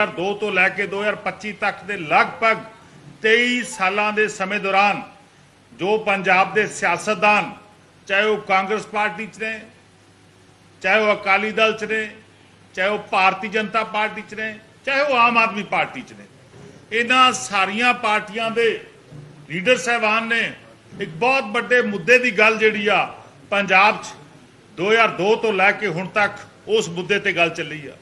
2002 ਤੋਂ ਲੈ ਕੇ 2025 ਤੱਕ ਦੇ ਲਗਭਗ 23 ਸਾਲਾਂ ਦੇ ਸਮੇਂ ਦੌਰਾਨ ਜੋ ਪੰਜਾਬ ਦੇ ਸਿਆਸਤਦਾਨ, ਚਾਹੇ ਉਹ ਕਾਂਗਰਸ ਪਾਰਟੀ 'ਚ ਨੇ, ਚਾਹੇ ਉਹ ਅਕਾਲੀ ਦਲ 'ਚ ਨੇ, ਚਾਹੇ ਉਹ ਭਾਰਤੀ ਜਨਤਾ ਪਾਰਟੀ 'ਚ ਨੇ, ਚਾਹੇ ਉਹ ਆਮ ਆਦਮੀ ਪਾਰਟੀ 'ਚ ਨੇ, ਇਹਨਾਂ ਸਾਰੀਆਂ ਪਾਰਟੀਆਂ ਦੇ ਲੀਡਰ ਸਾਹਿਬਾਨ ਨੇ। ਇੱਕ ਬਹੁਤ ਵੱਡੇ ਮੁੱਦੇ ਦੀ ਗੱਲ ਜਿਹੜੀ ਆ, ਪੰਜਾਬ 'ਚ 2002 ਤੋਂ ਲੈ ਕੇ ਹੁਣ ਤੱਕ ਉਸ ਮੁੱਦੇ ਤੇ ਗੱਲ ਚੱਲੀ ਆ।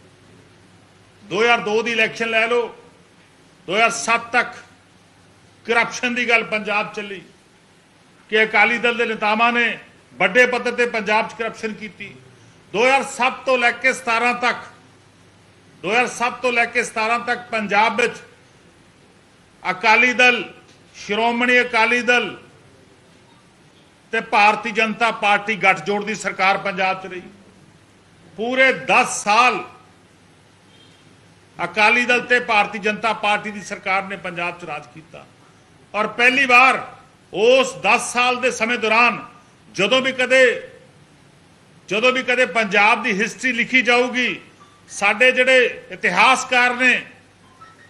2002 ਦੀ ਇਲੈਕਸ਼ਨ ਲੈ ਲਓ। 2007 ਤੱਕ ਕਰਪਸ਼ਨ ਦੀ ਗੱਲ ਪੰਜਾਬ ਚੱਲੀ। ਕਿ ਅਕਾਲੀ ਦਲ ਦੇ ਨੇਤਾਵਾਂ ਨੇ ਵੱਡੇ ਪੱਧਰ ਤੇ ਪੰਜਾਬ 'ਚ ਕਰਪਸ਼ਨ ਕੀਤੀ। 2007 ਤੋਂ ਲੈ ਕੇ 17 ਤੱਕ 2007 ਤੋਂ ਲੈ ਕੇ 17 ਤੱਕ ਪੰਜਾਬ ਵਿੱਚ ਅਕਾਲੀ ਦਲ, ਸ਼੍ਰੋਮਣੀ ਅਕਾਲੀ ਦਲ ਤੇ ਭਾਰਤੀ ਜਨਤਾ ਪਾਰਟੀ ਗੱਠਜੋੜ ਦੀ ਸਰਕਾਰ ਪੰਜਾਬ 'ਚ ਰਹੀ। ਪੂਰੇ 10 ਸਾਲ ਅਕਾਲੀ ਦਲ ਤੇ ਭਾਰਤੀ ਜਨਤਾ ਪਾਰਟੀ ਦੀ ਸਰਕਾਰ ਨੇ ਪੰਜਾਬ 'ਚ ਰਾਜ ਕੀਤਾ। ਔਰ ਪਹਿਲੀ ਵਾਰ ਉਸ 10 ਸਾਲ ਦੇ ਸਮੇਂ ਦੌਰਾਨ ਜਦੋਂ ਵੀ ਕਦੇ, ਜਦੋਂ ਵੀ ਕਦੇ ਪੰਜਾਬ ਦੀ ਹਿਸਟਰੀ ਲਿਖੀ ਜਾਊਗੀ, ਸਾਡੇ ਜਿਹੜੇ ਇਤਿਹਾਸਕਾਰ ਨੇ,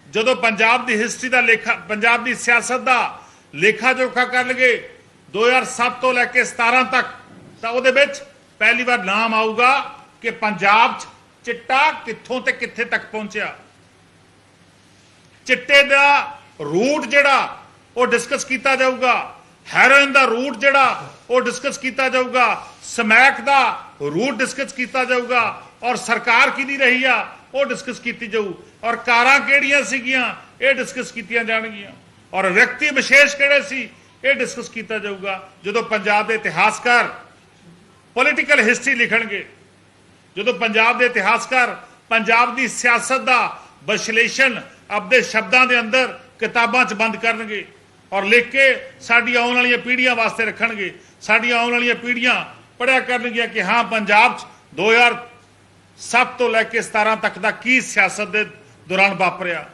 ਜਦੋਂ ਪੰਜਾਬ ਦੀ ਹਿਸਟਰੀ ਦਾ ਲੇਖਾ, ਪੰਜਾਬ ਦੀ ਸਿਆਸਤ ਦਾ ਲੇਖਾ ਜੋਖਾ ਕਰਨਗੇ 2007 ਤੋਂ ਲੈ ਕੇ 17 ਤੱਕ, ਤਾਂ ਉਹਦੇ ਵਿੱਚ ਪਹਿਲੀ ਵਾਰ ਨਾਮ ਆਊਗਾ ਕਿ ਪੰਜਾਬ 'ਚ ਚਿੱਟਾ ਕਿੱਥੋਂ ਤੇ ਕਿੱਥੇ ਤੱਕ ਪਹੁੰਚਿਆ। ਚਿੱਟੇ ਦਾ ਰੂਟ ਜਿਹੜਾ ਉਹ ਡਿਸਕਸ ਕੀਤਾ ਜਾਊਗਾ, ਹੈਰੋਇਨ ਦਾ ਰੂਟ ਜਿਹੜਾ ਉਹ ਡਿਸਕਸ ਕੀਤਾ ਜਾਊਗਾ, ਸਮੈਕ ਦਾ ਰੂਟ ਡਿਸਕਸ ਕੀਤਾ ਜਾਊਗਾ ਔਰ ਸਰਕਾਰ ਕਿਹਦੀ ਰਹੀ ਆ, ਉਹ ਡਿਸਕਸ ਕੀਤੀ ਜਾਊ। ਔਰ ਕਾਰਾਂ ਕਿਹੜੀਆਂ ਸੀਗੀਆਂ, ਇਹ ਡਿਸਕਸ ਕੀਤੀਆਂ ਜਾਣਗੀਆਂ। ਔਰ ਵਿਅਕਤੀ ਵਿਸ਼ੇਸ਼ ਕਿਹੜੇ ਸੀ, ਇਹ ਡਿਸਕਸ ਕੀਤਾ ਜਾਊਗਾ। ਜਦੋਂ ਪੰਜਾਬ ਦੇ ਇਤਿਹਾਸਕਾਰ ਪੋਲੀਟੀਕਲ ਹਿਸਟਰੀ ਲਿਖਣਗੇ, ਜਦੋਂ ਪੰਜਾਬ ਦੇ ਇਤਿਹਾਸਕਾਰ ਪੰਜਾਬ ਦੀ ਸਿਆਸਤ ਦਾ ਵਿਸ਼ਲੇਸ਼ਣ ਆਪਦੇ ਸ਼ਬਦਾਂ ਦੇ ਅੰਦਰ ਕਿਤਾਬਾਂ 'ਚ ਬੰਦ ਕਰਨਗੇ ਔਰ ਲਿਖ ਕੇ ਸਾਡੀ ਆਉਣ ਵਾਲੀਆਂ ਪੀੜ੍ਹੀਆਂ ਵਾਸਤੇ ਰੱਖਣਗੇ। ਸਾਡੀਆਂ ਆਉਣ ਵਾਲੀਆਂ ਪੀੜ੍ਹੀਆਂ ਪੜਿਆ ਕਰਨਗੀਆਂ ਕਿ ਹਾਂ, ਪੰਜਾਬ 'ਚ 2007 ਤੋਂ ਲੈ ਕੇ 17 ਤੱਕ ਦਾ ਕੀ ਸਿਆਸਤ ਦੇ ਦੌਰਾਨ ਵਾਪਰਿਆ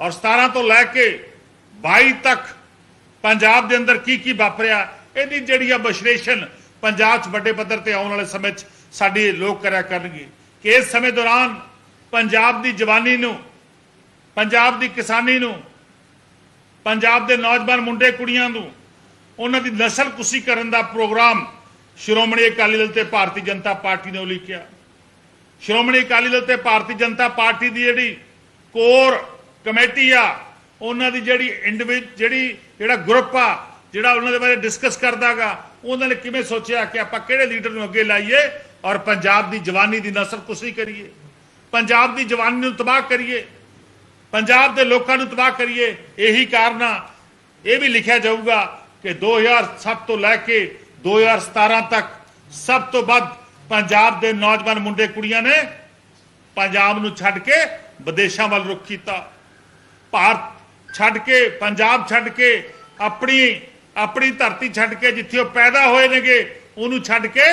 ਔਰ 17 ਤੋਂ ਲੈ ਕੇ 22 ਤੱਕ ਪੰਜਾਬ ਦੇ ਅੰਦਰ ਕੀ ਕੀ ਵਾਪਰਿਆ, ਇਹਦੀ ਜਿਹੜੀ ਆ ਵਿਸ਼ਲੇਸ਼ਣ ਪੰਜਾਬ 'ਚ ਵੱਡੇ ਪੱਧਰ ਤੇ ਆਉਣ ਵਾਲੇ ਸਮੇਂ 'ਚ ਸਾਡੇ ਲੋਕ ਕਰਿਆ ਕਰਨਗੇ ਕਿ ਇਸ ਸਮੇਂ ਦੌਰਾਨ ਪੰਜਾਬ ਦੀ ਜਵਾਨੀ ਨੂੰ ਪੰਜਾਬ ਦੀ ਕਿਸਾਨੀ ਨੂੰ, ਪੰਜਾਬ ਦੇ ਨੌਜਵਾਨ ਮੁੰਡੇ ਕੁੜੀਆਂ ਨੂੰ, ਉਹਨਾਂ ਦੀ ਨਸਲ ਕੁਸ਼ੀ ਕਰਨ ਦਾ ਪ੍ਰੋਗਰਾਮ ਸ਼੍ਰੋਮਣੀ ਅਕਾਲੀ ਦਲ ਤੇ ਭਾਰਤੀ ਜਨਤਾ ਪਾਰਟੀ ਨੇ ਉਲੀਕਿਆ ਸ਼੍ਰੋਮਣੀ ਅਕਾਲੀ ਦਲ ਤੇ ਭਾਰਤੀ ਜਨਤਾ ਪਾਰਟੀ ਦੀ ਜਿਹੜੀ ਕੋਰ ਕਮੇਟੀ ਆ, ਉਹਨਾਂ ਦੀ ਜਿਹੜੀ ਇੰਡੀਵਿਜ ਜਿਹੜੀ ਜਿਹੜਾ ਗਰੁੱਪ ਆ, ਜਿਹੜਾ ਉਹਨਾਂ ਦੇ ਬਾਰੇ ਡਿਸਕਸ ਕਰਦਾਗਾ, ਉਹਨਾਂ ਨੇ ਕਿਵੇਂ ਸੋਚਿਆ ਕਿ ਆਪਾਂ ਕਿਹੜੇ ਲੀਡਰ ਨੂੰ ਅੱਗੇ ਲਾਈਏ ਔਰ ਪੰਜਾਬ ਦੀ ਜਵਾਨੀ ਦੀ ਨਸਲ ਕੁਸ਼ੀ ਕਰੀਏ। ਪੰਜਾਬ ਦੀ ਜਵਾਨੀ ਨੂੰ ਤਬਾਹ ਕਰੀਏ। ਪੰਜਾਬ ਦੇ ਲੋਕਾਂ ਨੂੰ ਤਬਾਹ ਕਰੀਏ, ਇਹੀ ਕਾਰਨ। ਆ ਇਹ ਵੀ ਲਿਖਿਆ ਜਾਊਗਾ ਕਿ 2007 ਤੋਂ ਲੈ ਕੇ 2017 ਤੱਕ ਸਭ ਤੋਂ ਵੱਧ ਪੰਜਾਬ ਦੇ ਨੌਜਵਾਨ ਮੁੰਡੇ ਕੁੜੀਆਂ ਨੇ ਪੰਜਾਬ ਨੂੰ ਛੱਡ ਕੇ ਵਿਦੇਸ਼ਾਂ ਵੱਲ ਰੁਖ ਕੀਤਾ। ਭਾਰਤ ਛੱਡ ਕੇ, ਪੰਜਾਬ ਛੱਡ ਕੇ, ਆਪਣੀ ਆਪਣੀ ਧਰਤੀ ਛੱਡ ਕੇ ਜਿੱਥੇ ਉਹ ਪੈਦਾ ਹੋਏ ਨੇਗੇ, ਉਹਨੂੰ ਛੱਡ ਕੇ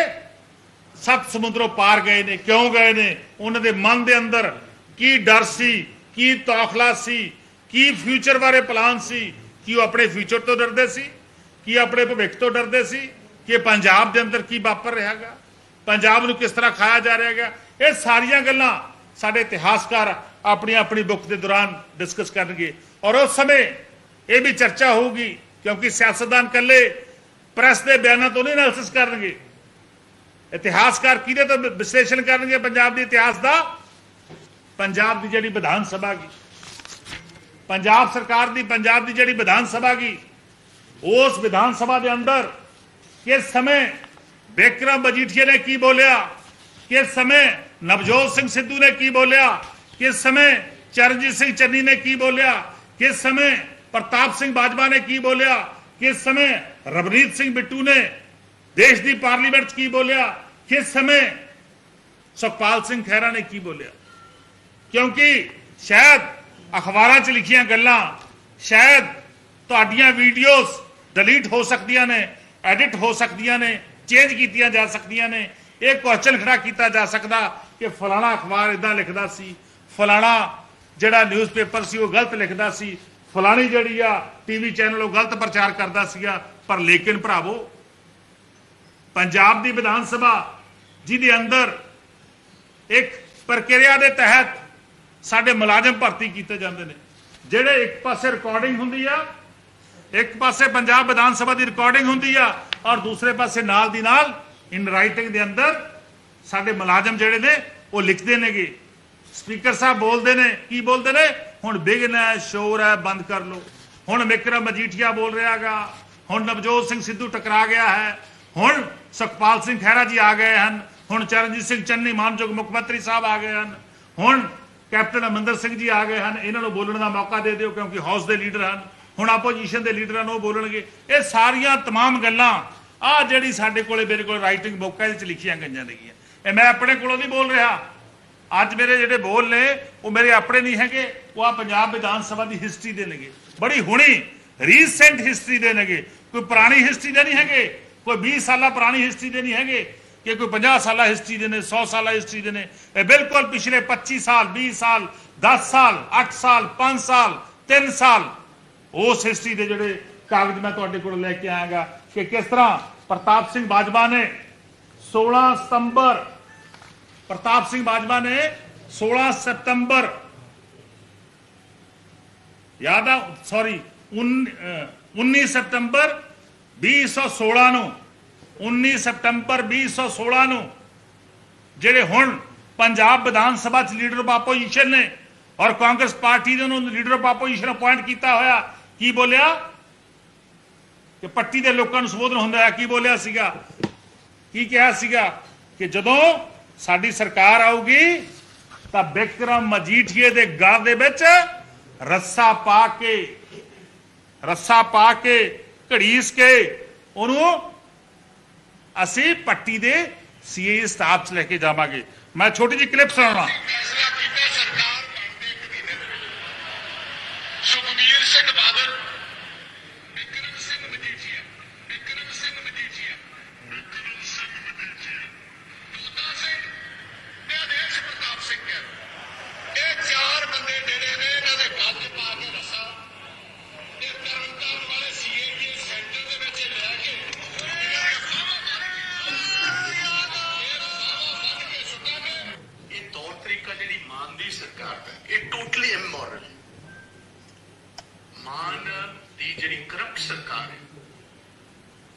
ਸੱਤ ਸਮੁੰਦਰੋਂ ਪਾਰ ਗਏ ਨੇ। ਕਿਉਂ ਗਏ ਨੇ? ਉਹਨਾਂ ਦੇ ਮਨ ਦੇ ਅੰਦਰ ਕੀ ਡਰ ਸੀ? ਕੀ ਤੌਖਲਾ ਸੀ? ਕੀ ਫਿਊਚਰ ਬਾਰੇ ਪਲਾਨ ਸੀ? ਕੀ ਉਹ ਆਪਣੇ ਫਿਊਚਰ ਤੋਂ ਡਰਦੇ ਸੀ? ਕੀ ਆਪਣੇ ਭਵਿੱਖ ਤੋਂ ਡਰਦੇ ਸੀ? ਕਿ ਪੰਜਾਬ ਦੇ ਅੰਦਰ ਕੀ ਵਾਪਰ ਰਿਹਾਗਾ ਪੰਜਾਬ ਨੂੰ ਕਿਸ ਤਰ੍ਹਾਂ ਖਾਇਆ ਜਾ ਰਿਹਾਗਾ ਇਹ ਸਾਰੀਆਂ ਗੱਲਾਂ ਸਾਡੇ ਇਤਿਹਾਸਕਾਰ ਆਪਣੀ ਆਪਣੀ ਬੁੱਕ ਦੇ ਦੌਰਾਨ ਡਿਸਕਸ ਕਰਨਗੇ। ਔਰ ਉਸ ਸਮੇਂ ਇਹ ਵੀ ਚਰਚਾ ਹੋਊਗੀ, ਕਿਉਂਕਿ ਸਿਆਸਤਦਾਨ ਕੱਲੇ ਪ੍ਰੈਸ ਦੇ ਬਿਆਨਾਂ ਤੋਂ ਨਹੀਂ ਐਨਾਲਿਸਿਸ ਕਰਨਗੇ। ਇਤਿਹਾਸਕਾਰ ਕਿਹਦੇ ਤੋਂ ਵਿਸ਼ਲੇਸ਼ਣ ਕਰਨਗੇ? ਪੰਜਾਬ ਦੇ ਇਤਿਹਾਸ ਦਾ ਪੰਜਾਬ ਦੀ ਜਿਹੜੀ ਵਿਧਾਨ ਸਭਾ ਗਈ ਪੰਜਾਬ ਸਰਕਾਰ ਦੀ, ਪੰਜਾਬ ਦੀ ਜਿਹੜੀ ਵਿਧਾਨ ਸਭਾ ਗਈ ਉਸ ਵਿਧਾਨ ਸਭਾ ਦੇ ਅੰਦਰ ਕਿਸ ਸਮੇਂ ਵਿਕਰਮ ਮਜੀਠੀਆ ਨੇ ਕੀ ਬੋਲਿਆ, ਕਿਸ ਸਮੇਂ ਨਵਜੋਤ ਸਿੰਘ ਸਿੱਧੂ ਨੇ ਕੀ ਬੋਲਿਆ, ਕਿਸ ਸਮੇਂ ਚਰਨਜੀਤ ਸਿੰਘ ਚੰਨੀ ਨੇ ਕੀ ਬੋਲਿਆ, ਕਿਸ ਸਮੇਂ ਪ੍ਰਤਾਪ ਸਿੰਘ ਬਾਜਵਾ ਨੇ ਕੀ ਬੋਲਿਆ, ਕਿਸ ਸਮੇਂ ਰਵਨੀਤ ਸਿੰਘ ਬਿੱਟੂ ਨੇ ਦੇਸ਼ ਦੀ ਪਾਰਲੀਮੈਂਟ 'ਚ ਕੀ ਬੋਲਿਆ, ਕਿਸ ਸਮੇਂ ਸੁਖਪਾਲ ਸਿੰਘ ਖਹਿਰਾ ਨੇ ਕੀ ਬੋਲਿਆ। ਕਿਉਂਕਿ ਸ਼ਾਇਦ ਅਖਬਾਰਾਂ 'ਚ ਲਿਖੀਆਂ ਗੱਲਾਂ, ਸ਼ਾਇਦ ਤੁਹਾਡੀਆਂ ਵੀਡੀਓਜ਼ ਡਿਲੀਟ ਹੋ ਸਕਦੀਆਂ ਨੇ ਐਡਿਟ ਹੋ ਸਕਦੀਆਂ ਨੇ ਚੇਂਜ ਕੀਤੀਆਂ ਜਾ ਸਕਦੀਆਂ ਨੇ, ਇਹ ਕੁਐਸਚਨ ਖੜਾ ਕੀਤਾ ਜਾ ਸਕਦਾ ਕਿ ਫਲਾਣਾ ਅਖਬਾਰ ਇਦਾਂ ਲਿਖਦਾ ਸੀ, ਫਲਾਣਾ ਜਿਹੜਾ ਨਿਊਜ਼ਪੇਪਰ ਸੀ ਉਹ ਗਲਤ ਲਿਖਦਾ ਸੀ, ਫਲਾਣੀ ਜਿਹੜੀ ਆ ਟੀਵੀ ਚੈਨਲ ਉਹ ਗਲਤ ਪ੍ਰਚਾਰ ਕਰਦਾ ਸੀਗਾ, ਪਰ ਲੇਕਿਨ ਭਰਾਵੋ, ਪੰਜਾਬ ਦੀ ਵਿਧਾਨ ਸਭਾ, ਜਿਹਦੇ ਅੰਦਰ ਇੱਕ ਪ੍ਰਕਿਰਿਆ ਦੇ ਤਹਿਤ ਸਾਡੇ ਮੁਲਾਜ਼ਮ ਭਰਤੀ ਕੀਤੇ ਜਾਂਦੇ ਨੇ। ਜਿਹੜੇ ਇੱਕ ਪਾਸੇ ਰਿਕਾਰਡਿੰਗ ਹੁੰਦੀ ਆ, ਇੱਕ ਪਾਸੇ ਪੰਜਾਬ ਵਿਧਾਨ ਸਭਾ ਦੀ ਰਿਕਾਰਡਿੰਗ ਹੁੰਦੀ ਆ, ਔਰ ਦੂਸਰੇ ਪਾਸੇ ਨਾਲ ਦੀ ਨਾਲ ਇਨ ਰਾਈਟਿੰਗ ਦੇ ਅੰਦਰ ਸਾਡੇ ਮੁਲਾਜ਼ਮ ਜਿਹੜੇ ਨੇ, ਉਹ ਲਿਖਦੇ ਨੇਗੇ। ਸਪੀਕਰ ਸਾਹਿਬ ਬੋਲਦੇ ਨੇ, ਕੀ ਬੋਲਦੇ ਨੇ? ਹੁਣ ਬਿਗਨ ਹੈ ਸ਼ੋਰ ਹੈ, ਬੰਦ ਕਰ ਲਓ। ਹੁਣ ਵਿਕਰਮ ਮਜੀਠੀਆ ਬੋਲ ਰਿਹਾਗਾ ਹੁਣ ਨਵਜੋਤ ਸਿੰਘ ਸਿੱਧੂ ਟਕਰਾ ਗਿਆ ਹੈ। ਹੁਣ ਸੁਖਪਾਲ ਸਿੰਘ ਖਹਿਰਾ ਜੀ ਆ ਗਏ ਹਨ। ਹੁਣ ਚਰਨਜੀਤ ਸਿੰਘ ਚੰਨੀ ਮਾਨਯੋਗ ਮੁੱਖ ਮੰਤਰੀ ਸਾਹਿਬ ਆ ਗਏ ਹਨ। ਹੁਣ ਕੈਪਟਨ ਅਮਰਿੰਦਰ ਸਿੰਘ ਜੀ ਆ ਗਏ ਹਨ ਇਹਨਾਂ ਨੂੰ ਬੋਲਣ ਦਾ ਮੌਕਾ ਦੇ ਦਿਓ ਕਿਉਂਕਿ ਹਾਊਸ ਦੇ ਲੀਡਰ ਹਨ ਹੁਣ ਆਪੋਜੀਸ਼ਨ ਦੇ ਲੀਡਰਾਂ ਨੂੰ ਉਹ ਬੋਲਣਗੇ ਇਹ ਸਾਰੀਆਂ तमाम ਗੱਲਾਂ ਆ ਜਿਹੜੀ ਸਾਡੇ ਕੋਲੇ ਮੇਰੇ ਕੋਲ ਰਾਈਟਿੰਗ ਬੁੱਕ ਹੈ ਇਹਦੇ ਚ ਲਿਖੀਆਂ ਗਈਆਂ ਨੇਗੀਆਂ ਇਹ ਮੈਂ ਆਪਣੇ ਕੋਲੋਂ ਨਹੀਂ ਬੋਲ ਰਿਹਾ ਅੱਜ ਮੇਰੇ ਜਿਹੜੇ ਬੋਲ ਨੇ ਉਹ ਮੇਰੇ ਆਪਣੇ ਨਹੀਂ ਹੈਗੇ ਉਹ ਆ ਪੰਜਾਬ ਵਿਧਾਨ ਸਭਾ ਦੀ ਹਿਸਟਰੀ ਦੇ ਨੇਗੇ ਬੜੀ ਹੁਣੀ ਰੀਸੈਂਟ ਹਿਸਟਰੀ ਦੇ ਨੇਗੇ ਕੋਈ ਪੁਰਾਣੀ ਹਿਸਟਰੀ ਦੇ ਨਹੀਂ ਹੈਗੇ ਕੋਈ 20 ਸਾਲਾ ਪੁਰਾਣੀ ਹਿਸਟਰੀ ਦੇ ਨਹੀਂ ਹੈਗੇ ਕਿ ਕੋਈ 50 ਸਾਲਾ ਹਿਸਟਰੀ ਦੇ ਨੇ 100 ਸਾਲਾ ਹਿਸਟਰੀ ਦੇ ਨੇ, ਇਹ ਬਿਲਕੁਲ ਪਿਛਲੇ 25 ਸਾਲ 20 ਸਾਲ 10 ਸਾਲ 8 ਸਾਲ 5 ਸਾਲ 3 ਸਾਲ, ਉਸ ਹਿਸਟਰੀ ਦੇ ਜਿਹੜੇ ਕਾਗਜ਼ ਮੈਂ ਤੁਹਾਡੇ ਕੋਲ ਲੈ ਕੇ ਆਇਆਗਾ ਕਿ ਕਿਸ ਤਰ੍ਹਾਂ ਪ੍ਰਤਾਪ ਸਿੰਘ ਬਾਜਵਾ ਨੇ 16 ਸਤੰਬਰ, ਪ੍ਰਤਾਪ ਸਿੰਘ ਬਾਜਵਾ ਨੇ 16 ਸਤੰਬਰ, ਯਾਦ ਆ ਸੌਰੀ 19 ਸਤੰਬਰ 2016 ਨੂੰ 19 ਸਤੰਬਰ 2016 ਨੂੰ, ਜਿਹੜੇ ਹੁਣ ਪੰਜਾਬ ਵਿਧਾਨ ਸਭਾ ਚ ਲੀਡਰ ਆਫ ਆਪੋਜੀਸ਼ਨ ਨੇ ਔਰ ਕਾਂਗਰਸ ਪਾਰਟੀ ਦੇ ਨੂੰ ਲੀਡਰ ਆਫ ਆਪੋਜੀਸ਼ਨ ਅਪਾਇੰਟ ਕੀਤਾ ਹੋਇਆ, ਕੀ ਬੋਲਿਆ? ਕਿ ਪੱਟੀ ਦੇ ਲੋਕਾਂ ਨੂੰ ਸੰਬੋਧਨ ਹੁੰਦਾ ਹੈ ਕੀ ਬੋਲਿਆ ਸੀਗਾ? ਕੀ ਕਿਹਾ ਸੀਗਾ? ਕਿ ਜਦੋਂ ਸਾਡੀ ਸਰਕਾਰ ਆਊਗੀ, ਤਾਂ ਬਿਕਰਮ ਮਜੀਠੀਏ ਦੇ ਗਲ ਦੇ ਵਿੱਚ ਰੱਸਾ ਪਾ ਕੇ, ਰੱਸਾ ਪਾ ਕੇ, ਘੜੀਸ ਕੇ ਉਹਨੂੰ ਅਸੀਂ ਪੱਟੀ ਦੇ ਸੀਏ ਸਟਾਫ 'ਚ ਲੈ ਕੇ ਜਾਵਾਂਗੇ। ਮੈਂ ਛੋਟੀ ਜਿਹੀ ਕਲਿੱਪ ਸੁਣਾਉਣਾ। ਇਹ ਟੋਟਲੀ ਇਮੋਰਲ ਹੈ ਮਾਨ ਦੀ ਜਿਹੜੀ ਕਰਪਟ ਸਰਕਾਰ ਹੈ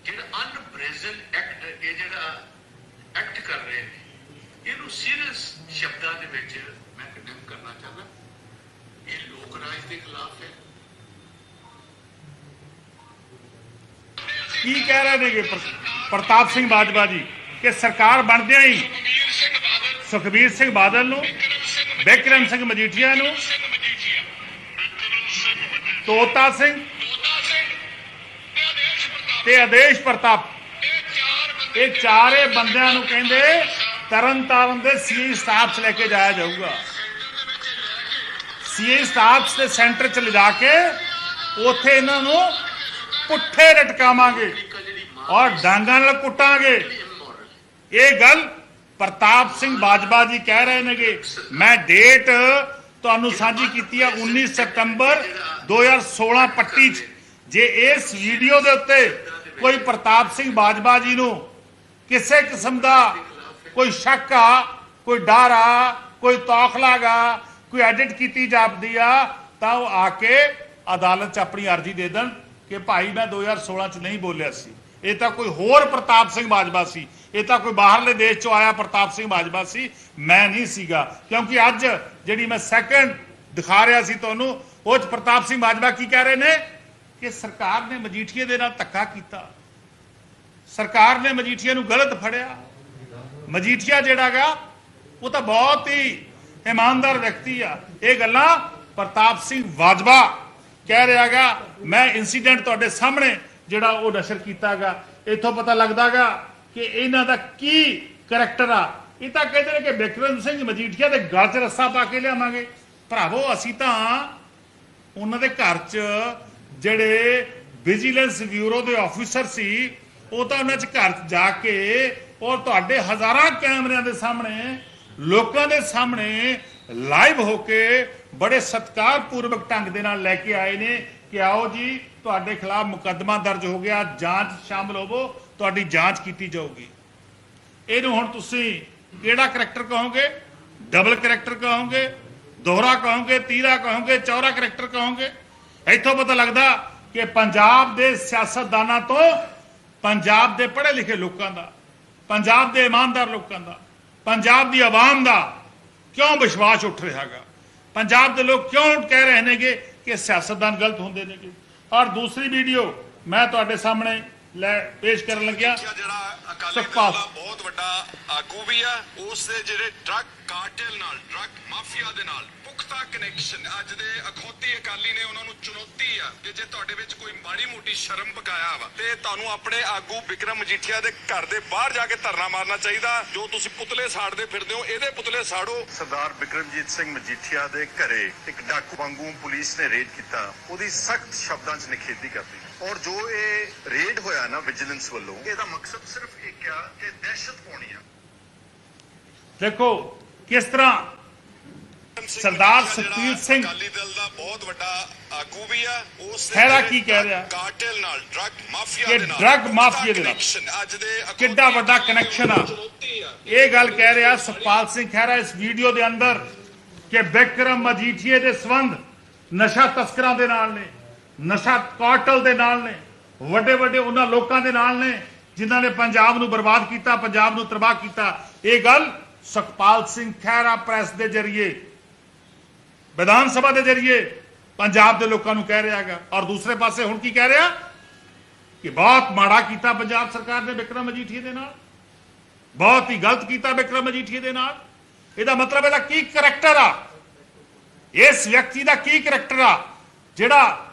ਜਿਹੜਾ ਅਨਪ੍ਰੈਜ਼ੈਂਟ ਐਕਟ ਇਹ ਜਿਹੜਾ ਐਕਟ ਕਰ ਰਹੇ ਨੇ ਇਹਨੂੰ ਸੀਰੀਅਸ ਸ਼ਬਦਾਂ ਦੇ ਵਿੱਚ ਮੈਂ ਕੰਡੈਮ ਕਰਨਾ ਚਾਹੁੰਦਾ। ਇਹ ਲੋਕ ਰਾਜ ਦੇ ਖਿਲਾਫ ਹੈ। ਕੀ ਕਹਿ ਰਹੇ ਨੇਗੇ ਪ੍ਰ- ਪ੍ਰਤਾਪ ਸਿੰਘ ਬਾਜਵਾ ਜੀ ਕਿ ਸਰਕਾਰ ਬਣਦਿਆਂ ਹੀ ਸੁਖਬੀਰ ਸਿੰਘ ਬਾਦਲ। ਸੁਖਬੀਰ ਸਿੰਘ ਬਾਦਲ ਨੂੰ ਬਿਕਰਮ ਸਿੰਘ ਮਜੀਠੀਆ ਨੂੰ। ਤੋਤਾ ਸਿੰਘ। ਤੇ ਆਦੇਸ਼ ਪ੍ਰਤਾਪ। ਇਹ ਚਾਰੇ ਬੰਦਿਆਂ ਨੂੰ ਕਹਿੰਦੇ ਤਰਨ ਤਾਰਨ ਦੇ ਸੀਏ ਸਟਾਫ 'ਚ ਲੈ ਕੇ ਜਾਇਆ ਜਾਊਗਾ। ਸੀਏ ਸਟਾਫ ਦੇ ਸੈਂਟਰ 'ਚ ਲਿਜਾ ਕੇ ਉੱਥੇ ਇਹਨਾਂ ਨੂੰ ਪੁੱਠੇ ਲਟਕਾਵਾਂਗੇ ਔਰ ਡਾਂਗਾਂ ਨਾਲ ਕੁੱਟਾਂਗੇ। ਇਹ ਗੱਲ ਪ੍ਰਤਾਪ ਸਿੰਘ ਬਾਜਵਾ ਜੀ ਕਹਿ ਰਹੇ ਨੇਗੇ, ਮੈਂ ਡੇਟ ਤੁਹਾਨੂੰ ਸਾਂਝੀ ਕੀਤੀ ਆ 19 ਸਤੰਬਰ 2016 ਪੱਟੀ 'ਚ। ਜੇ ਇਸ ਵੀਡੀਓ ਦੇ ਉੱਤੇ ਕੋਈ ਪ੍ਰਤਾਪ ਸਿੰਘ ਬਾਜਵਾ ਜੀ ਨੂੰ ਕਿਸੇ ਕਿਸਮ ਦਾ ਕੋਈ ਸ਼ੱਕ ਆ, ਕੋਈ ਡਰ ਆ, ਕੋਈ ਤੌਖਲਾ ਗਾ ਕੋਈ ਐਡਿਟ ਕੀਤੀ ਜਾਪਦੀ ਆ, ਤਾਂ ਉਹ ਆ ਕੇ ਅਦਾਲਤ 'ਚ ਆਪਣੀ ਅਰਜ਼ੀ ਦੇ ਦੇਣ ਕਿ ਭਾਈ ਮੈਂ 2016 'ਚ ਨਹੀਂ ਬੋਲਿਆ ਸੀ। ਇਹ ਤਾਂ ਕੋਈ ਹੋਰ ਪ੍ਰਤਾਪ ਸਿੰਘ ਬਾਜਵਾ ਸੀ। ਇਹ ਤਾਂ ਕੋਈ ਬਾਹਰਲੇ ਦੇਸ਼ ਚੋਂ ਆਇਆ ਪ੍ਰਤਾਪ ਸਿੰਘ ਬਾਜਵਾ ਸੀ। ਮੈਂ ਨਹੀਂ ਸੀਗਾ। ਕਿਉਂਕਿ ਅੱਜ ਜਿਹੜੀ ਮੈਂ ਸੈਕੰਡ ਦਿਖਾ ਰਿਹਾ ਸੀ ਤੁਹਾਨੂੰ, ਉਹ 'ਚ ਪ੍ਰਤਾਪ ਸਿੰਘ ਬਾਜਵਾ ਕੀ ਕਹਿ ਰਹੇ ਨੇ? ਕਿ ਸਰਕਾਰ ਨੇ ਮਜੀਠੀਏ ਦੇ ਨਾਲ ਧੱਕਾ ਕੀਤਾ। ਸਰਕਾਰ ਨੇ ਮਜੀਠੀਏ ਨੂੰ ਗਲਤ ਫੜਿਆ। ਮਜੀਠੀਆ ਜਿਹੜਾਗਾ ਉਹ ਤਾਂ ਬਹੁਤ ਹੀ ਇਮਾਨਦਾਰ ਵਿਅਕਤੀ ਆ। ਇਹ ਗੱਲਾਂ ਪ੍ਰਤਾਪ ਸਿੰਘ ਬਾਜਵਾ ਕਹਿ ਰਿਹਾਗਾ ਮੈਂ ਇਨਸੀਡੈਂਟ ਤੁਹਾਡੇ ਸਾਹਮਣੇ ਜਿਹੜਾ ਉਹ ਨਸ਼ਰ ਕੀਤਾਗਾ, ਇੱਥੋਂ ਪਤਾ ਲੱਗਦਾਗਾ ਕਿ ਇਹਨਾਂ ਦਾ ਕੀ ਕਰੈਕਟਰ ਆ। ਇਹ ਤਾਂ ਕਹਿੰਦੇ ਨੇ ਕਿ ਬਿਕਰਮ ਸਿੰਘ ਮਜੀਠੀਆ ਦੇ ਗਲ 'ਚ ਰੱਸਾ ਪਾ ਕੇ ਲਿਆਵਾਂਗੇ। ਭਰਾਵੋ, ਅਸੀਂ ਤਾਂ ਉਹਨਾਂ ਦੇ ਘਰ 'ਚ ਜਿਹੜੇ ਵਿਜੀਲੈਂਸ ਬਿਊਰੋ ਦੇ ਆਫੀਸਰ ਸੀ, ਉਹ ਤਾਂ ਉਹਨਾਂ 'ਚ ਘਰ 'ਚ ਜਾ ਕੇ ਔਰ ਤੁਹਾਡੇ ਹਜ਼ਾਰਾਂ ਕੈਮਰਿਆਂ ਦੇ ਸਾਹਮਣੇ, ਲੋਕਾਂ ਦੇ ਸਾਹਮਣੇ ਲਾਈਵ ਹੋ ਕੇ ਬੜੇ ਸਤਿਕਾਰਪੂਰਵਕ ਢੰਗ ਦੇ ਨਾਲ ਲੈ ਕੇ ਆਏ ਨੇ। ਕਿ ਆਓ ਜੀ, ਤੁਹਾਡੇ ਖਿਲਾਫ ਮੁਕੱਦਮਾ ਦਰਜ ਹੋ ਗਿਆ, ਜਾਂਚ ਸ਼ਾਮਲ ਹੋਵੋ, ਤੁਹਾਡੀ ਜਾਂਚ ਕੀਤੀ ਜਾਊਗੀ। ਇਹਨੂੰ ਹੁਣ ਤੁਸੀਂ ਕਿਹੜਾ ਕਰੈਕਟਰ ਕਹੋਗੇ? ਡਬਲ ਕਰੈਕਟਰ ਕਹੋਗੇ, ਦੋਹਰਾ ਕਹੋਗੇ ਤੀਰਾ ਕਹੋਗੇ ਚੌਰਾ ਕਰੈਕਟਰ ਕਹੋਗੇ? ਇੱਥੋਂ ਪਤਾ ਲੱਗਦਾ ਕਿ ਪੰਜਾਬ ਦੇ ਸਿਆਸਤਦਾਨਾਂ ਤੋਂ ਪੰਜਾਬ ਦੇ ਪੜ੍ਹੇ ਲਿਖੇ ਲੋਕਾਂ ਦਾ, ਪੰਜਾਬ ਦੇ ਇਮਾਨਦਾਰ ਲੋਕਾਂ ਦਾ, ਪੰਜਾਬ ਦੀ ਆਵਾਮ ਦਾ ਕਿਉਂ ਵਿਸ਼ਵਾਸ ਉੱਠ ਰਿਹਾ ਹੈਗਾ? ਪੰਜਾਬ ਦੇ ਲੋਕ ਕਿਉਂ ਕਹਿ ਰਹੇ ਨੇਗੇ ਕਿ ਸਿਆਸਤਦਾਨ ਗਲਤ ਹੁੰਦੇ ਨੇਗੇ ਔਰ ਦੂਸਰੀ ਵੀਡੀਓ ਮੈਂ ਤੁਹਾਡੇ ਸਾਹਮਣੇ ਲੈ ਪੇਸ਼ ਕਰਨ ਲੱਗਿਆ ਜਿਹੜਾ ਅਕਾਲੀ ਸੁਖਪਾਲ। ਦਲ ਦਾ ਬਹੁਤ ਵੱਡਾ ਆਗੂ ਵੀ ਆ ਉਸ ਦੇ ਜਿਹੜੇ ਡਰੱਗ ਕਾਰਟਲ ਨਾਲ ਡਰੱਗ ਮਾਫੀਆ ਦੇ ਨਾਲ ਪੁਖਤਾ ਕਨੈਕਸ਼ਨ ਅੱਜ ਦੇ ਅਖੌਤੀ ਅਕਾਲੀ ਨੇ ਉਹਨਾਂ ਨੂੰ ਚੁਣੌਤੀ ਆ ਕਿ ਜੇ ਤੁਹਾਡੇ ਵਿੱਚ ਕੋਈ ਮਾੜੀ ਮੋਟੀ ਸ਼ਰਮ ਬਕਾਇਆ ਵਾ ਤੇ ਤੁਹਾਨੂੰ ਆਪਣੇ ਆਗੂ ਵਿਕਰਮ ਮਜੀਠੀਆ ਦੇ ਘਰ ਦੇ ਬਾਹਰ ਜਾ ਕੇ ਧਰਨਾ ਮਾਰਨਾ ਚਾਹੀਦਾ ਜੋ ਤੁਸੀਂ ਪੁਤਲੇ ਸਾੜਦੇ ਫਿਰਦੇ ਹੋ ਇਹਦੇ ਪੁਤਲੇ ਸਾੜੋ। ਸਰਦਾਰ ਬਿਕਰਮਜੀਤ ਸਿੰਘ ਮਜੀਠੀਆ ਦੇ ਘਰੇ ਇੱਕ ਡਾਕੂ ਵਾਂਗੂ ਪੁਲਿਸ ਨੇ ਰੇਡ ਕੀਤਾ। ਉਹਦੀ ਸਖਤ ਸ਼ਬਦਾਂ 'ਚ ਨਿਖੇਧੀ ਕਰਦੀ ਔਰ ਜੋ ਇਹ ਰੇਡ ਹੋਇਆ ਨਾ ਵਿਜੀਲੈਂਸ ਵੱਲੋਂ ਇਹਦਾ ਮਕਸਦ ਸਿਰਫ ਇੱਕ ਆ ਕਿ ਦਹਿਸ਼ਤ ਪਾਉਣੀ ਆ। ਦੇਖੋ ਕਿਸ ਤਰ੍ਹਾਂ ਸਰਦਾਰ ਸੁਖਬੀਰ ਸਿੰਘ ਅਕਾਲੀ ਦਲ ਦਾ ਬਹੁਤ ਵੱਡਾ ਆਗੂ ਵੀ ਆ ਉਸ ਜਿਹੜੇ ਕੀ ਕਹਿ ਰਿਹਾ? ਕਾਰਟਲ ਨਾਲ ਡਰੱਗ ਮਾਫੀਆ ਦੇ ਨਾਲ ਪੁਖਤਾ ਮਾਫੀਆ ਦੇ ਨਾਲ। ਅੱਜ ਦੇ ਕਿੱਡਾ ਵੱਡਾ connection ਆ। ਇਹ ਗੱਲ ਕਹਿ ਰਿਹਾ ਸੁਖਪਾਲ ਸਿੰਘ ਖਹਿਰਾ ਇਸ ਵੀਡੀਓ ਦੇ ਅੰਦਰ ਕਿ ਬਿਕਰਮ ਮਜੀਠੀਏ ਦੇ ਸੰਬੰਧ ਨਸ਼ਾ ਤਸਕਰਾਂ ਦੇ ਨਾਲ ਨੇ ਨਸ਼ਾ ਕਾਰਟਲ ਦੇ ਨਾਲ ਨੇ ਵੱਡੇ ਵੱਡੇ ਉਹਨਾਂ ਲੋਕਾਂ ਦੇ ਨਾਲ ਨੇ ਜਿਨ੍ਹਾਂ ਨੇ ਪੰਜਾਬ ਨੂੰ ਬਰਬਾਦ ਕੀਤਾ ਪੰਜਾਬ ਨੂੰ ਤਬਾਹ ਕੀਤਾ ਇਹ ਗੱਲ ਸੁਖਪਾਲ ਸਿੰਘ ਖਹਿਰਾ ਪ੍ਰੈਸ ਦੇ ਜ਼ਰੀਏ ਵਿਧਾਨ ਸਭਾ ਦੇ ਜ਼ਰੀਏ ਪੰਜਾਬ ਦੇ ਲੋਕਾਂ ਨੂੰ ਕਹਿ ਰਿਹਾ ਹੈਗਾ। ਔਰ ਦੂਸਰੇ ਪਾਸੇ ਹੁਣ ਕੀ ਕਹਿ ਰਿਹਾ? ਕਿ ਬਹੁਤ ਮਾੜਾ ਕੀਤਾ ਪੰਜਾਬ ਸਰਕਾਰ ਨੇ ਬਿਕਰਮ ਮਜੀਠੀਏ ਦੇ ਨਾਲ। ਬਹੁਤ ਹੀ ਗਲਤ ਕੀਤਾ ਬਿਕਰਮ ਮਜੀਠੀਏ ਦੇ ਨਾਲ। ਇਹਦਾ ਮਤਲਬ ਇਹਦਾ ਕੀ ਕਰੈਕਟਰ ਆ? ਇਸ ਵਿਅਕਤੀ ਦਾ ਕੀ ਕਰੈਕਟਰ ਆ? ਜਿਹੜਾ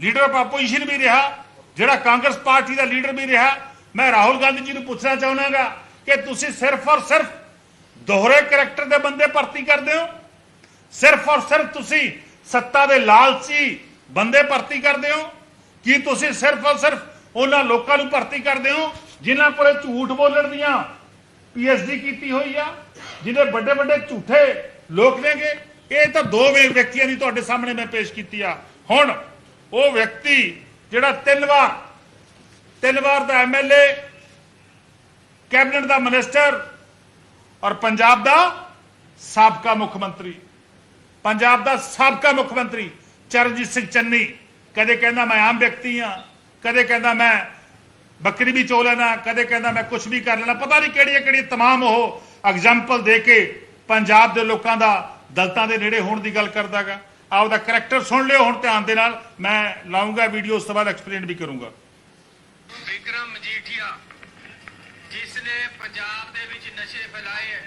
ਲੀਡਰ ਆਫ ਆਪੋਜੀਸ਼ਨ ਵੀ ਰਿਹਾ, ਜਿਹੜਾ ਕਾਂਗਰਸ ਪਾਰਟੀ ਦਾ ਲੀਡਰ ਵੀ ਰਿਹਾ। ਮੈਂ ਰਾਹੁਲ ਗਾਂਧੀ ਜੀ ਨੂੰ ਪੁੱਛਣਾ ਚਾਹੁੰਦਾਗਾ ਕਿ ਤੁਸੀਂ ਸਿਰਫ ਔਰ ਸਿਰਫ ਦੋਹਰੇ ਕਰੈਕਟਰ ਦੇ ਬੰਦੇ ਭਰਤੀ ਕਰਦੇ ਹੋ? ਸਿਰਫ ਔਰ ਸਿਰਫ ਤੁਸੀਂ ਸੱਤਾ ਦੇ ਲਾਲਚੀ ਬੰਦੇ ਭਰਤੀ ਕਰਦੇ ਹੋ? ਕੀ ਤੁਸੀਂ ਸਿਰਫ ਔਰ ਸਿਰਫ ਉਹਨਾਂ ਲੋਕਾਂ ਨੂੰ ਭਰਤੀ ਕਰਦੇ ਹੋ ਜਿਨ੍ਹਾਂ ਕੋਲੇ ਝੂਠ ਬੋਲਣ ਦੀਆਂ ਪੀਐਚਡੀ ਕੀਤੀ ਹੋਈ ਆ, ਜਿਹਦੇ ਵੱਡੇ ਵੱਡੇ ਝੂਠੇ ਲੋਕ ਨੇਗੇ? ਇਹ ਤਾਂ ਦੋ ਵਿਅਕਤੀਆਂ ਦੀ ਤੁਹਾਡੇ ਸਾਹਮਣੇ ਮੈਂ ਪੇਸ਼ ਕੀਤੀ ਆ। ਹੁਣ ਉਹ ਵਿਅਕਤੀ ਜਿਹੜਾ ਤਿੰਨ ਵਾਰ ਤਿੰਨ ਵਾਰ ਦਾ ਐਮਐਲਏ ਕੈਬਨਿਟ ਦਾ ਮਿਨਿਸਟਰ ਔਰ ਪੰਜਾਬ ਦਾ ਸਾਬਕਾ ਮੁੱਖ ਮੰਤਰੀ ਪੰਜਾਬ ਦਾ ਸਾਬਕਾ ਮੁੱਖ ਮੰਤਰੀ ਚਰਨਜੀਤ ਸਿੰਘ ਚੰਨੀ। ਕਦੇ ਕਹਿੰਦਾ ਮੈਂ ਆਮ ਵਿਅਕਤੀ ਹਾਂ, ਕਦੇ ਕਹਿੰਦਾ ਮੈਂ ਬੱਕਰੀ ਵੀ ਚੋ ਲੈਣਾ ਕਦੇ ਕਹਿੰਦਾ ਮੈਂ ਕੁਝ ਵੀ ਕਰ ਲੈਣਾ ਪਤਾ ਨਹੀਂ ਕਿਹੜੀਆਂ ਕਿਹੜੀਆਂ ਤਮਾਮ ਉਹ ਐਗਜ਼ਾਮਪਲ ਦੇ ਕੇ ਪੰਜਾਬ ਦੇ ਲੋਕਾਂ ਦਾ ਦਲਤਾਂ ਦੇ ਨੇੜੇ ਹੋਣ ਦੀ ਗੱਲ ਕਰਦਾਗਾ। ਆਪਦਾ ਕਰੈਕਟਰ ਸੁਣ ਲਿਓ ਹੁਣ ਧਿਆਨ ਦੇ ਨਾਲ, ਮੈਂ ਲਾਉਂਗਾ ਵੀਡੀਓ, ਉਸ ਤੋਂ ਬਾਅਦ ਐਕਸਪਲੇਨ ਵੀ ਕਰੂੰਗਾ। ਵਿਕਰਮ ਮਜੀਠੀਆ ਜਿਸ ਨੇ ਪੰਜਾਬ ਦੇ ਵਿੱਚ ਨਸ਼ੇ ਫੈਲਾਏ ਹੈ,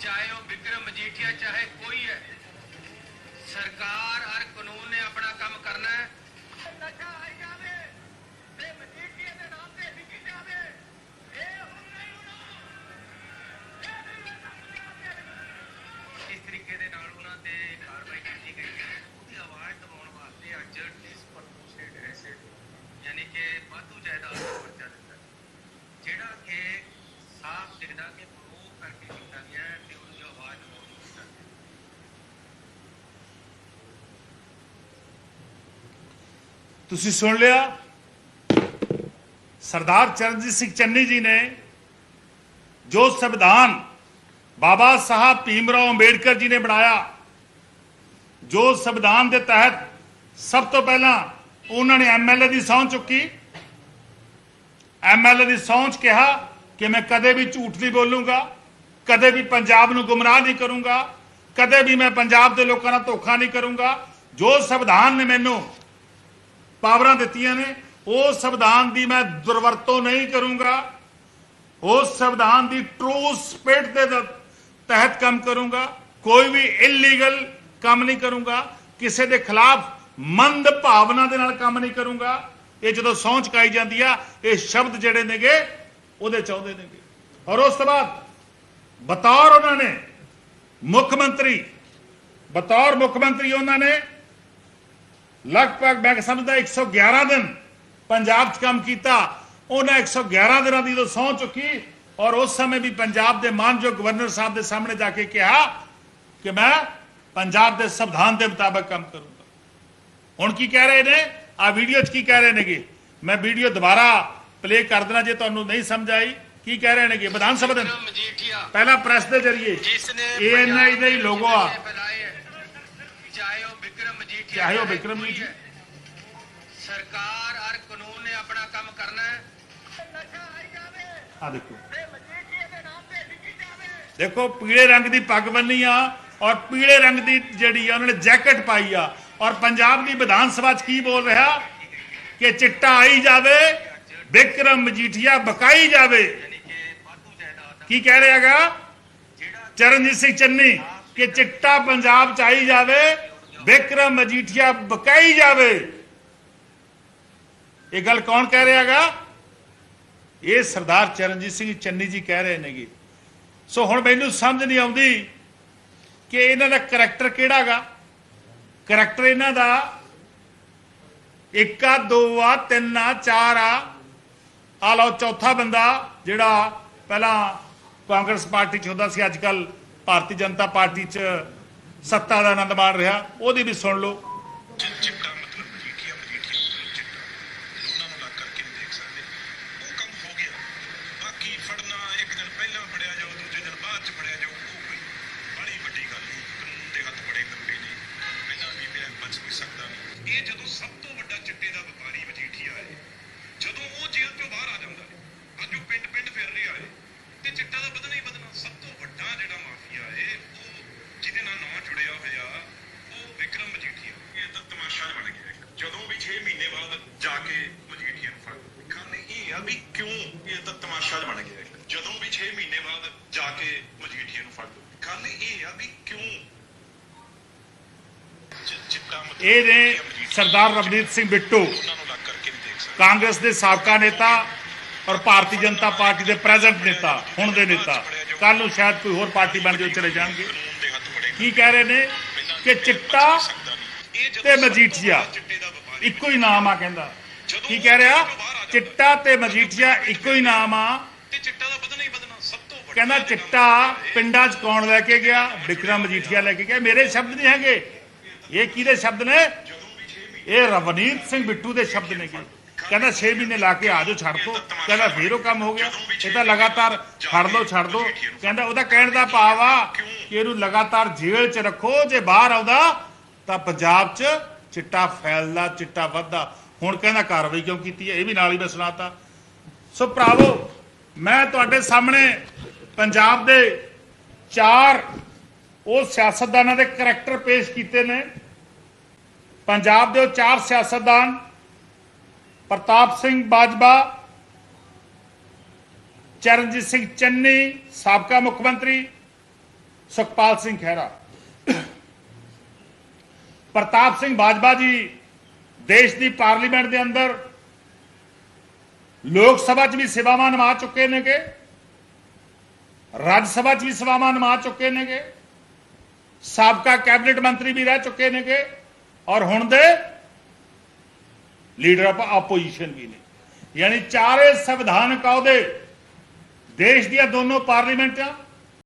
ਚਾਹੇ ਉਹ ਵਿਕਰਮ ਮਜੀਠੀਆ ਚਾਹੇ ਕੋਈ ਹੈ ਸਰਕਾਰ ਔਰ ਕਾਨੂੰਨ ਨੇ ਆਪਣਾ ਕੰਮ ਕਰਨਾ ਹੈ। ਨਸ਼ਾ ਆਈ ਜਾਵੇ ਤੇ ਮਜੀਠੀਆ ਦੇ ਨਾਮ ਤੇ ਵਿਕੀ ਜਾਵੇ। ਇਹ ਹੁਣ ਨਹੀਂ ਹੋਣਾ। ਇਸ ਤਰੀਕੇ ਦੇ ਨਾਲ ਉਹਨਾਂ ਤੇ ਕਾਰਵਾਈ ਕੀਤੀ ਗਈ ਹੈ ਉਹਦੀ ਆਵਾਜ਼ ਦਬਾਉਣ ਵਾਸਤੇ ਅੱਜ ਡਿਸਪਰਪੋਰਸ਼ਨੇਟ ਐਸਿਡ ਯਾਨੀ ਕਿ ਵਾਧੂ ਜਾਇਦਾਦ ਦਾ ਪਰਚਾ ਦਿੱਤਾ ਜਿਹੜਾ ਕਿ ਸਾਫ਼ ਦਿਖਦਾ ਕਿ ਪ੍ਰੂਵ ਕਰਕੇ ਕੀਤਾ ਗਿਆ ਹੈ ਤੇ ਉਹਦੀ ਆਵਾਜ਼ ਦਬਾਉਣ ਨੂੰ ਕੀਤਾ ਗਿਆ ਤੁਸੀਂ ਸੁਣ ਲਿਆ? ਸਰਦਾਰ ਚਰਨਜੀਤ ਸਿੰਘ ਚੰਨੀ ਜੀ ਨੇ ਜੋ ਸੰਵਿਧਾਨ ਬਾਬਾ ਸਾਹਿਬ ਭੀਮਰਾਓ ਅੰਬੇਡਕਰ ਜੀ ਨੇ ਬਣਾਇਆ, ਜੋ ਸੰਵਿਧਾਨ ਦੇ ਤਹਿਤ ਸਭ ਤੋਂ ਪਹਿਲਾਂ ਉਹਨਾਂ ਨੇ ਐਮਐਲਏ ਦੀ ਸਹੁੰ ਚੁੱਕੀ। ਐਮਐਲਏ ਦੀ ਸਹੁੰ 'ਚ ਕਿਹਾ ਕਿ ਮੈਂ ਕਦੇ ਵੀ ਝੂਠ ਨਹੀਂ ਬੋਲੂੰਗਾ, ਕਦੇ ਵੀ ਪੰਜਾਬ ਨੂੰ ਗੁੰਮਰਾਹ ਨਹੀਂ ਕਰੂੰਗਾ, ਕਦੇ ਵੀ ਮੈਂ ਪੰਜਾਬ ਦੇ ਲੋਕਾਂ ਨਾਲ ਧੋਖਾ ਨਹੀਂ ਕਰੂੰਗਾ। ਜੋ ਸੰਵਿਧਾਨ ਨੇ ਮੈਨੂੰ ਪਾਵਰਾਂ ਦਿੱਤੀਆਂ ਨੇ, ਉਹ ਸੰਵਿਧਾਨ ਦੀ ਮੈਂ ਦੁਰਵਰਤੋਂ ਨਹੀਂ ਕਰੂੰਗਾ। ਉਸ ਸੰਵਿਧਾਨ ਦੀ ਟਰੂ ਸਪਿਰਿਟ ਦੇ ਤਹਿਤ ਕੰਮ ਕਰੂੰਗਾ। ਕੋਈ ਵੀ ਇਲੀਗਲ ਕੰਮ ਨਹੀਂ ਕਰੂੰਗਾ। ਕਿਸੇ ਦੇ ਖਿਲਾਫ ਮੰਦ ਭਾਵਨਾ ਦੇ ਨਾਲ ਕੰਮ ਨਹੀਂ ਕਰੂੰਗਾ। ਇਹ ਜਦੋਂ ਸਹੁੰ ਚੁਕਾਈ ਜਾਂਦੀ ਆ, ਇਹ ਸ਼ਬਦ ਜਿਹੜੇ ਨੇਗੇ, ਉਹਦੇ ਚਾਹੁੰਦੇ ਨੇਗੇ। ਔਰ ਉਸ ਤੋਂ ਬਾਅਦ ਬਤੌਰ ਉਹਨਾਂ ਨੇ ਮੁੱਖ ਮੰਤਰੀ, ਬਤੌਰ ਮੁੱਖ ਮੰਤਰੀ ਉਹਨਾਂ ਨੇ ਲਗਭਗ ਮੈਂ ਸਮਝਦਾ 111 ਦਿਨ ਪੰਜਾਬ 'ਚ ਕੰਮ ਕੀਤਾ ਉਹਨਾਂ 111 ਦਿਨਾਂ ਦੀ ਜਦੋਂ ਸਹੁੰ ਚੁੱਕੀ ਔਰ ਉਸ ਸਮੇਂ ਵੀ ਪੰਜਾਬ ਦੇ ਮਾਨਯੋਗ ਗਵਰਨਰ ਸਾਹਿਬ ਦੇ ਸਾਹਮਣੇ ਜਾ ਕੇ ਕਿਹਾ ਕਿ ਮੈਂ ਪੰਜਾਬ ਦੇ ਸੰਵਿਧਾਨ ਦੇ ਮੁਤਾਬਕ ਕੰਮ ਕਰੂੰਗਾ। ਹੁਣ ਕੀ ਕਹਿ ਰਹੇ ਨੇ? ਆ ਵੀਡੀਓ 'ਚ ਕੀ ਕਹਿ ਰਹੇ ਨੇਗੇ? ਮੈਂ ਵੀਡੀਓ ਦੁਬਾਰਾ ਪਲੇ ਕਰ ਦੇਣਾ ਜੇ ਤੁਹਾਨੂੰ ਨਹੀਂ ਸਮਝ ਆਈ। ਕੀ ਕਹਿ ਰਹੇ ਨੇਗੇ? ਵਿਧਾਨ ਸਭਾ ਦੇ ਪਹਿਲਾ ਪ੍ਰੈਸ ਦੇ ਜ਼ਰੀਏ ਜਿਸ ਨੇ ਏਐਨਆਈ ਦਾ ਹੀ ਲੋਗੋ ਆ। ਵਿਕਰਮ ਕੋਈ ਮਜੀਠੀਆ। ਹੈ। ਸਰਕਾਰ ਔਰ ਕਾਨੂੰਨ ਨੇ ਆਪਣਾ ਕੰਮ ਕਰਨਾ ਹੈ। ਆ ਦੇਖੋ। ਦੇਖੋ ਪੀਲੇ ਰੰਗ ਦੀ ਪੱਗ ਬੰਨੀ ਆ ਔਰ ਪੀਲੇ ਰੰਗ ਦੀ ਜਿਹੜੀ ਆ ਉਹਨਾਂ ਨੇ ਜੈਕਟ ਪਾਈ ਆ। ਔਰ ਪੰਜਾਬ ਦੀ ਵਿਧਾਨ ਸਭਾ 'ਚ ਕੀ ਬੋਲ ਰਿਹਾ? ਕਿ ਚਿੱਟਾ ਆਈ ਜਾਵੇ ਵਿਕਰਮ ਮਜੀਠੀਆ ਬਕਾਈ ਜਾਵੇ। ਕੀ ਕਹਿ ਰਿਹਾਗਾ ਚਰਨਜੀਤ ਸਿੰਘ ਚੰਨੀ ਕਿ ਚਿੱਟਾ ਪੰਜਾਬ 'ਚ ਆਈ ਜਾਵੇ ਵਿਕਰਮ ਮਜੀਠੀਆ ਬਕਾਈ ਜਾਵੇ। ਇਹ ਗੱਲ ਕੌਣ ਕਹਿ ਰਿਹਾਗਾ ਇਹ ਸਰਦਾਰ ਚਰਨਜੀਤ ਸਿੰਘ ਚੰਨੀ ਜੀ ਕਹਿ ਰਹੇ ਨੇਗੇ। ਸੋ ਹੁਣ ਮੈਨੂੰ ਸਮਝ ਨਹੀਂ ਆਉਂਦੀ ਕਿ ਇਹਨਾਂ ਦਾ ਕਰੈਕਟਰ ਕਿਹੜਾਗਾ ਕਰੈਕਟਰ ਇਹਨਾਂ ਦਾ ਇੱਕ ਆ, ਦੋ ਆ, ਤਿੰਨ ਆ, ਚਾਰ ਆ। ਆ ਲਓ, ਚੌਥਾ ਬੰਦਾ ਜਿਹੜਾ ਪਹਿਲਾਂ ਕਾਂਗਰਸ ਪਾਰਟੀ ਚ ਹੁੰਦਾ ਸੀ, ਅੱਜ ਕੱਲ ਭਾਰਤੀ ਜਨਤਾ ਪਾਰਟੀ ਚ ਸੱਤਾ ਦਾ ਆਨੰਦ ਮਾਣ ਰਿਹਾ, ਉਹਦੀ ਵੀ ਸੁਣ ਲਓ। ਚਿੱਟਾ ਮਤਲਬ ਮਜੀਠੀਆ ਮਜੀਠੀਆ ਮਤਲਬ ਚਿੱਟਾ ਦੋਨਾਂ ਨੂੰ ਲੱਗ ਕਰਕੇ ਨਹੀਂ ਦੇਖ ਸਕਦੇ। ਉਹ ਕੰਮ ਹੋ ਗਿਆ। ਬਾਕੀ ਫੜਨਾ, ਇੱਕ ਦਿਨ ਪਹਿਲਾਂ ਫੜਿਆ ਜਾਓ, ਦੂਜੇ ਦਿਨ ਬਾਅਦ ਚ ਫੜਿਆ ਜਾਓ, ਉਹ ਕੋਈ ਬੜੀ ਵੱਡੀ ਗੱਲ ਨਹੀਂ। ਕਾਨੂੰਨ ਦੇ ਹੱਥ ਬੜੇ ਲੰਬੇ ਨੇ। ਪਹਿਲਾਂ ਵੀ ਮੈਂ ਬਚ ਨਹੀਂ ਸਕਦਾ ਨਹੀਂ। ਇਹ ਜਦੋਂ ਸਭ ਤੋਂ ਵੱਡਾ ਚਿੱਟੇ ਦਾ ਵਪਾਰੀ ਮਜੀਠੀਆ ਹੈ ਜਦੋਂ ਉਹ ਜੇਲ੍ਹ ਤੋਂ ਬਾਹਰ ਆ ਜਾਂਦਾ, ਅੱਜ ਉਹ ਪਿੰਡ ਪਿੰਡ ਫਿਰ ਰਿਹਾ ਹੈ ਤੇ ਚਿੱਟਾ ਦਾ ਬਦਲ ਹੀ ਵਧਣਾ ਸਭ ਤੋਂ ਵੱਡਾ ਜਿਹੜਾ ਮਾਫੀਆ ਹੈ ਉਹ ਜਿਹਦੇ ਨਾਲ ਨਾਂ ਜੁੜਿਆ ਹੋਇਆ ਉਹ ਵਿਕਰਮ ਮਜੀਠੀਆ ਇਹ ਤਾਂ ਤਮਾਸ਼ਾ ਹੀ ਬਣ ਗਿਆ ਇੱਕ। ਜਦੋਂ ਵੀ 6 ਮਹੀਨੇ ਕੇ ਮਜੀਠੀਆ ਨੂੰ ਫੜ। ਗੱਲ ਇਹ ਆ ਵੀ ਕਿਉਂ ਇਹ ਤਾਂ ਤਮਾਸ਼ਾ ਹੀ ਬਣ ਗਿਆ। ਇੱਕ। ਜਦੋਂ ਵੀ 6 ਮਹੀਨੇ ਬਾਅਦ ਜਾ ਕੇ ਮਜੀਠੀਆ ਨੂੰ ਫੜ ਲਓ ਗੱਲ ਇਹ ਆ ਵੀ ਕਿਉਂ ਚਿ- ਚਿੱਟਾ ਮਤਲਬ ਇਹ ਨੇ ਸਰਦਾਰ ਰਵਨੀਤ ਸਿੰਘ ਬਿੱਟੂ ਉਹਨਾਂ ਨੂੰ ਲੱਗ ਕਰਕੇ ਨਹੀਂ ਦੇਖ ਸਕਦੇ। ਕਾਂਗਰਸ ਦੇ ਸਾਬਕਾ ਨੇਤਾ ਔਰ ਭਾਰਤੀ ਜਨਤਾ ਪਾਰਟੀ ਦੇ ਪ੍ਰੈਜ਼ੈਂਟ ਨੇਤਾ ਹੁਣ ਦੇ ਨੇਤਾ। ਕੱਲ ਨੂੰ ਸ਼ਾਇਦ ਕੋਈ ਹੋਰ ਪਾਰਟੀ ਬਣ ਕੇ ਉਹ ਚਲੇ ਜਾਣਗੇ। ਕਾਨੂੰਨ ਦੇ ਹੱਥ ਬੜੇ ਕੀ ਕਹਿ ਰਹੇ ਨੇ? ਕਿ ਚਿੱਟਾ ਤੇ ਮਜੀਠੀਆ। ਇੱਕੋ ਹੀ ਨਾਮ ਆ ਕਹਿੰਦਾ। ਕੀ ਕਹਿ ਰਿਹਾ? ਚਿੱਟਾ ਤੇ ਮਜੀਠੀਆ ਇੱਕੋ ਹੀ ਨਾਮ ਆ। ਤੇ ਚਿੱਟਾ ਦਾ ਵਧਣਾ ਹੀ ਵਧਣਾ ਸਭ ਤੋਂ ਵੱਡਾ ਕਹਿੰਦਾ ਚਿੱਟਾ ਪਿੰਡਾਂ 'ਚ ਕੌਣ ਲੈ ਕੇ ਗਿਆ? ਵਿਕਰਮ ਮਜੀਠੀਆ ਲੈ ਕੇ ਗਿਆ। ਮੇਰੇ ਸ਼ਬਦ ਨਹੀਂ ਹੈਗੇ। ਇਹ ਕਿਹਦੇ ਸ਼ਬਦ ਨੇ? ਇਹ ਰਵਨੀਤ ਸਿੰਘ ਬਿੱਟੂ ਦੇ ਸ਼ਬਦ ਨੇ ਕਹਿੰਦਾ 6 ਮਹੀਨੇ ਲਾ ਕੇ ਆ ਜਾਓ ਛੱਡ ਦੋ। ਕਹਿੰਦਾ ਫੇਰ ਉਹ ਕੰਮ ਹੋ ਗਿਆ। ਇਹ ਤਾਂ ਲਗਾਤਾਰ ਫੜ ਲਓ ਛੱਡ ਦੋ ਕਹਿੰਦਾ ਉਹਦਾ ਕਹਿਣ ਦਾ ਭਾਵ ਆ ਕਿ ਇਹਨੂੰ ਲਗਾਤਾਰ ਜੇਲ੍ਹ 'ਚ ਰੱਖੋ। ਜੇ ਬਾਹਰ ਆਉਂਦਾ ਤਾਂ ਪੰਜਾਬ 'ਚ ਚਿੱਟਾ ਫੈਲਦਾ ਚਿੱਟਾ ਵੱਧਦਾ। ਹੁਣ ਕਹਿੰਦਾ ਕਾਰਵਾਈ ਕਿਉਂ ਕੀਤੀ ਹੈ? ਇਹ ਵੀ ਨਾਲ ਹੀ ਮੈਂ ਸੁਣਾਤਾ। ਸੋ ਭਰਾਵੋ, ਮੈਂ ਤੁਹਾਡੇ ਸਾਹਮਣੇ ਪੰਜਾਬ ਦੇ ਚਾਰ ਉਹ ਸਿਆਸਤਦਾਨਾਂ ਦੇ ਕਰੈਕਟਰ ਪੇਸ਼ ਕੀਤੇ ਨੇ। ਪੰਜਾਬ ਦੇ ਉਹ ਚਾਰ ਸਿਆਸਤਦਾਨ, ਪ੍ਰਤਾਪ ਸਿੰਘ ਬਾਜਵਾ, ਚਰਨਜੀਤ ਸਿੰਘ ਚੰਨੀ, ਸਾਬਕਾ ਮੁੱਖ ਮੰਤਰੀ, ਸੁਖਪਾਲ ਸਿੰਘ ਖਹਿਰਾ। ਪ੍ਰਤਾਪ ਸਿੰਘ ਬਾਜਵਾ ਜੀ ਦੇਸ਼ ਦੀ ਪਾਰਲੀਮੈਂਟ ਦੇ ਅੰਦਰ ਲੋਕ ਸਭਾ 'ਚ ਵੀ ਸੇਵਾਵਾਂ ਨਿਭਾ ਚੁੱਕੇ ਨੇਗੇ, ਰਾਜ ਸਭਾ 'ਚ ਵੀ ਸੇਵਾਵਾਂ ਨਿਭਾ ਚੁੱਕੇ ਨੇਗੇ, ਸਾਬਕਾ ਕੈਬਨਿਟ ਮੰਤਰੀ ਵੀ ਰਹਿ ਚੁੱਕੇ ਨੇਗੇ ਔਰ ਹੁਣ ਦੇ ਲੀਡਰ ਆਫ ਆਪੋਜੀਸ਼ਨ ਵੀ ਨੇ। ਯਾਨੀ ਚਾਰੇ ਸੰਵਿਧਾਨਕ ਅਹੁਦੇ ਦੇਸ਼ ਦੀਆਂ ਦੋਨੋਂ ਪਾਰਲੀਮੈਂਟਾਂ